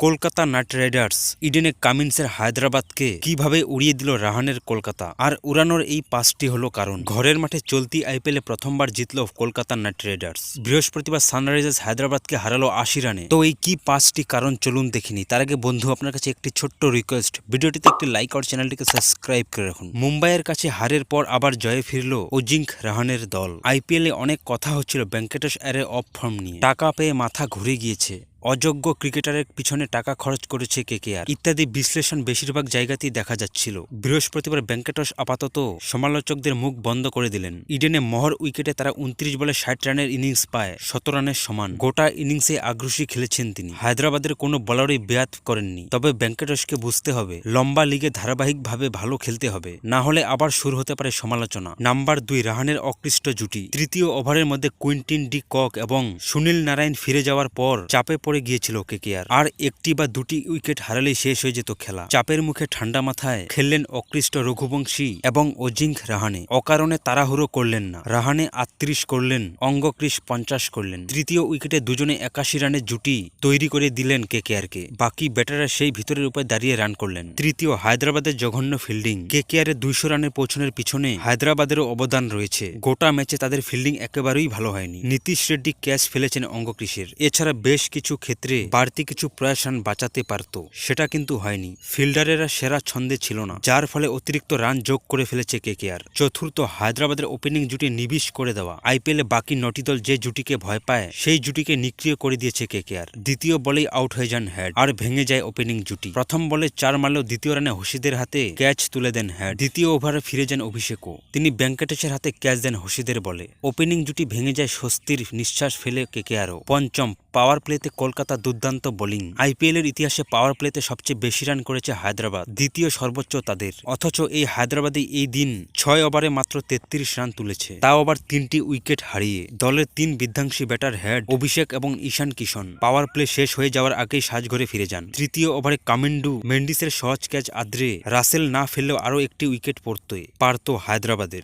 Kolkata Knight Riders, ইডেনে কামিন্সের হায়দ্রাবাদকে কীভাবে উড়িয়ে দিল রাহানের কলকাতা? আর উড়ানোর এই পাঁচটি হলো কারণ। ঘরের মাঠে চলতি আইপিএলে প্রথমবার জিতল কলকাতা নাইট রাইডার্স। বৃহস্পতিবার সানরাইজার্স হায়দ্রাবাদকে হারালো আশি রানে। তো এই কি পাঁচটি কারণ চলুন দেখিনি। তার আগে বন্ধু, আপনার কাছে একটি ছোট্ট রিকোয়েস্ট ভিডিওটিতে একটি লাইক আর চ্যানেলটিকে সাবস্ক্রাইব করে রাখুন। মুম্বাইয়ের কাছে হারের পর আবার জয়ে ফিরল অজিঙ্ক রাহানের দল। আইপিএলে অনেক কথা হচ্ছিল ভেঙ্কটেশ আরে অফ ফর্ম নিয়ে। টাকা পেয়ে মাথা ঘুরে গিয়েছে। অযোগ্য ক্রিকেটারের পিছনে টাকা খরচ করেছে কেকেআর। ইত্যাদি বিশ্লেষণ বেশিরভাগ জায়গাতেই দেখা যাচ্ছিল। বৃহস্পতিবার ভেঙ্কটেশ আপাতত সমালোচকদের মুখ বন্ধ করে দিলেন। ইডেনে মহর উইকেটে তারা উনত্রিশ বলে ষাট রানের ইনিংস পায় শত রানের সমান। গোটা ইনিংসে আগ্রাসী খেলেছেন তিনি। হায়দ্রাবাদের কোনো বলারই ব্যাত করেননি। তবে ভেঙ্কটেশকে বুঝতে হবে, লম্বা লিগে ধারাবাহিকভাবে ভালো খেলতে হবে। না হলে আবার শুরু হতে পারে সমালোচনা। নাম্বার দুই, রাহানের অকৃষ্ট জুটি। তৃতীয় ওভারের মধ্যে কুইন্টিন ডি কক এবং সুনীল নারায়ণ ফিরে যাওয়ার পর চাপে পড়ে গিয়েছিল কেকেআর আর? একটি বা দুটি উইকেট হারালেই শেষ হয়ে যেত খেলা। চাপের মুখে ঠান্ডা মাথায় খেললেন অকৃষ্ট রঘুবংশী এবং অজিঙ্ক রাহানে। অকারণে তাড়াহুড়ো করলেন না। রাহানে আটত্রিশ করলেন অঙ্গক্রিস পঞ্চাশ করলেন। তৃতীয় উইকেটে দুজনে একাশি রানের জুটি তৈরি করে দিলেন কেকেআরকে। বাকি ব্যাটাররা সেই ভিতরের উপরে দাঁড়িয়ে রান করলেন। তৃতীয় হায়দ্রাবাদের জঘন্য ফিল্ডিং। কেকেআরের দুইশো রানের পৌঁছনের পিছনে হায়দ্রাবাদেরও অবদান রয়েছে। গোটা ম্যাচে তাদের ফিল্ডিং একেবারেই ভালো হয়নি। নীতিশ রেড্ডি ক্যাচ ফেলেছেন অঙ্গক্রিসের এছাড়া বেশ কিছু ক্ষেত্রে বাড়তি কিছু প্রয়াস রান বাঁচাতে পারত। সেটা কিন্তু হয়নি। ফিল্ডারেরা সেরা ছন্দে ছিল না, যার ফলে অতিরিক্ত রান যোগ করে ফেলেছে কেকেআর। চতুর্থ, হায়দ্রাবাদের ওপেনিং জুটি নিবিশ করে দেওয়া। আইপিএলে বাকি নটি দল যে জুটিকে ভয় পায়, সেই জুটিকে নিক্রিয় করে দিয়েছে কেকেআর। দ্বিতীয় বলেই আউট হয়ে যান হেড, আর ভেঙে যায় ওপেনিং জুটি। প্রথম বলে চার মারলেও দ্বিতীয় রানে হসিদের হাতে ক্যাচ তুলে দেন হেড। দ্বিতীয় ওভারে ফিরে যান অভিষেকও। তিনি ব্যাঙ্কেটেসের হাতে ক্যাচ দেন হসিদের বলে। ওপেনিং জুটি ভেঙে যায় স্বস্তির নিঃশ্বাস ফেলে কেকেআরও। পঞ্চম, পাওয়ার প্লেতে কলকাতা দুর্দান্ত বোলিং। আইপিএল এর ইতিহাসে পাওয়ার প্লেতে সবচেয়ে বেশি রান করেছে হায়দ্রাবাদ, দ্বিতীয় সর্বোচ্চ তাদের। অথচ এই হায়দ্রাবাদে এই দিন ছয় ওভারে মাত্র তেত্রিশ রান তুলেছে। তাও আবার তিনটি উইকেট হারিয়ে। দলের তিন বিধ্বংসী ব্যাটার হেড অভিষেক এবং ঈশান কিশন পাওয়ার প্লে শেষ হয়ে যাওয়ার আগেই সাজঘরে ফিরে যান। তৃতীয় ওভারে কামিন্ডু, মেন্ডিসের সহজ ক্যাচ আদ্রে রাসেল না ফেললেও আরও একটি উইকেট পড়তে পারত হায়দ্রাবাদের।